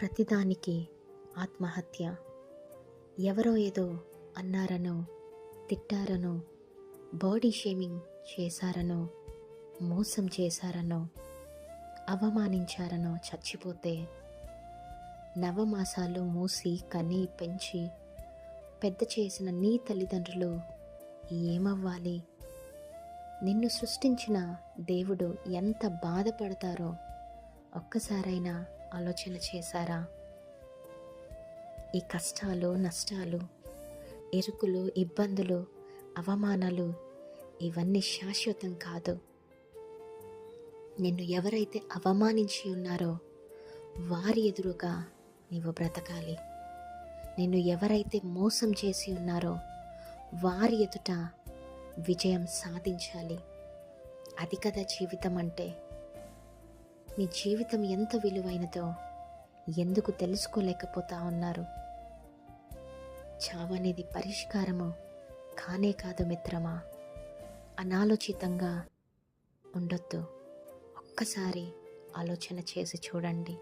ప్రతిదానికి ఆత్మహత్య. ఎవరో ఏదో అన్నారనో తిట్టారనో బాడీ షేమింగ్ చేశారనో మోసం చేశారనో అవమానించారనో చచ్చిపోతే నవమాసాలు మూసి కని పెంచి పెద్ద చేసిన నీ తల్లిదండ్రులు ఏమవ్వాలి? నిన్ను సృష్టించిన దేవుడు ఎంత బాధపడతారో ఒక్కసారైనా ఆలోచన చేశారా? ఈ కష్టాలు నష్టాలు ఎరుకులు ఇబ్బందులు అవమానాలు ఇవన్నీ శాశ్వతం కాదు. నిన్ను ఎవరైతే అవమానించి ఉన్నారో వారి ఎదురుగా నీవు బ్రతకాలి. నిన్ను ఎవరైతే మోసం చేసి ఉన్నారో వారి ఎదుట విజయం సాధించాలి. అది కదా జీవితం అంటే. మీ జీవితం ఎంత విలువైనదో ఎందుకు తెలుసుకోలేకపోతా ఉన్నారు? చావనేది పరిష్కారము కానే కాదు మిత్రమా. అనాలోచితంగా ఉండొద్దు. ఒక్కసారి ఆలోచన చేసి చూడండి.